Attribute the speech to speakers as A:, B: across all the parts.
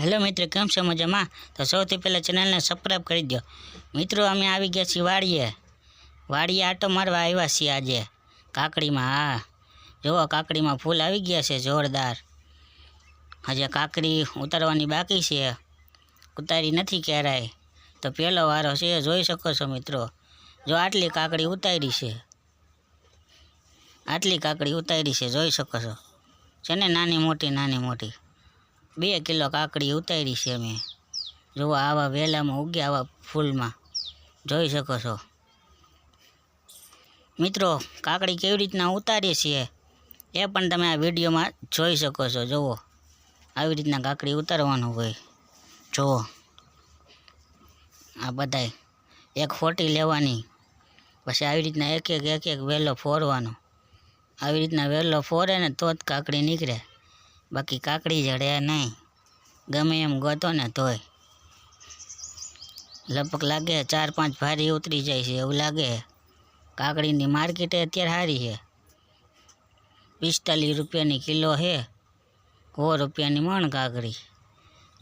A: Hello મિત્રો, કેમ છો મજામાં? તો સૌથી પહેલાં ચેનલને સબસ્ક્રાઈબ કરી દો મિત્રો, અમે આવી ગયા છીએ વાડીએ. વાડીએ આટો મારવા આવ્યા છીએ આજે. કાકડીમાં, હા. જુઓ, કાકડીમાં ફૂલ આવી ગયા છે, જોરદાર. હજી કાકડી ઉતારવાની બાકી છે. ઉતારી નથી ક્યારેય. તો પહેલો વારો છે, જોઈ શકો છો મિત્રો. જો આટલી કાકડી ઉતારી છે. આટલી કાકડી ઉતારી છે, જોઈ શકો છો. છે ને, નાની મોટી નાની મોટી. બે કિલો કાકડી ઉતારી છે મેં જુઓ આવા વેલામાં ઉગ્યા આવા ફૂલમાં. જોઈ શકો છો. મિત્રો, કાકડી કેવી રીતના ઉતારીએ છીએ એ પણ તમે આ વિડીયોમાં જોઈ શકો છો. જુઓ, આવી રીતના કાકડી ઉતારવાનું હોય. જુઓ. આ બધાય. એક ફોટી લેવાની. પછી આવી રીતના એક એક એક એક વેલો ફોરવાનો. આવી રીતના વેલો ફોરે ને તો જ કાકડી નીકળે. બાકી કાકડી જડે નહીં. ગમે એમ ગોતો ને તોય. લગભગ લાગે, ચાર પાંચ ભારી ઉતરી જાય છે, એવું લાગે. કાકડીની માર્કેટે અત્યારે સારી છે. પિસ્તાલીસ રૂપિયાની કિલો છે. સો રૂપિયાની મણ કાકડી.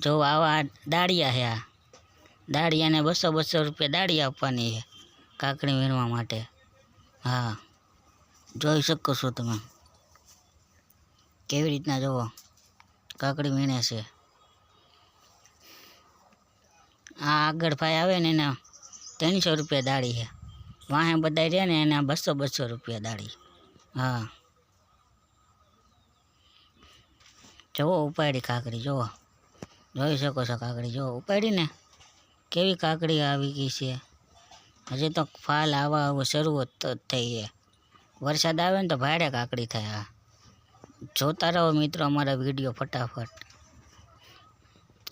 A: જો આવા દાળિયા છે આ. દાળિયાને બસો બસો રૂપિયા દાળી આપવાની છે કાકડી વીણવા માટે. હા. જોઈ શકો છો તમે. કેવી રીતના જુઓ, કાકડી વીણે છે. આ આગળ ભાઈ આવે ને એના ત્રણસો રૂપિયા દાળી છે. વાહે બધા રહે ને એના બસો બસો રૂપિયા દાળી. હા. જુઓ ઉપાડી કાકડી, જુઓ. જોઈ શકો છો કાકડી, જુઓ. ઉપાડી ને કેવી કાકડી આવી ગઈ છે. હજી તો ફાલ આવા આવું શરૂઆત થઈ છે. વરસાદ આવે ને તો ભાડે કાકડી થાય હા જોતા રહો મિત્રો અમારા વીડિયો ફટાફટ.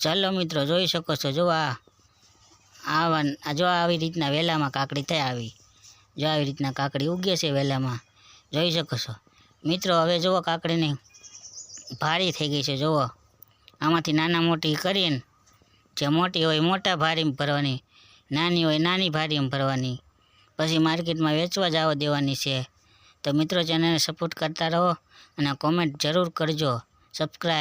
A: ચાલો મિત્રો, જોઈ શકો છો, જો આ આવા જો આવી રીતના વેલામાં કાકડી થાય આવી. જો આવી રીતના કાકડી ઉગે છે વેલામાં, જોઈ શકો છો. મિત્રો, હવે જુઓ કાકડીની ભારી થઈ ગઈ છે, જુઓ. આમાંથી નાના મોટી કરીને, જે મોટી હોય મોટા ભારીમાં ભરવાની, નાની હોય નાની ભારીમાં ભરવાની. પછી માર્કેટમાં વેચવા જવા દેવાની છે. તો મિત્રો ચેનલને સપોર્ટ કરતા રહો અને કોમેન્ટ જરૂર કરજો. સબસ્ક્રાઈબ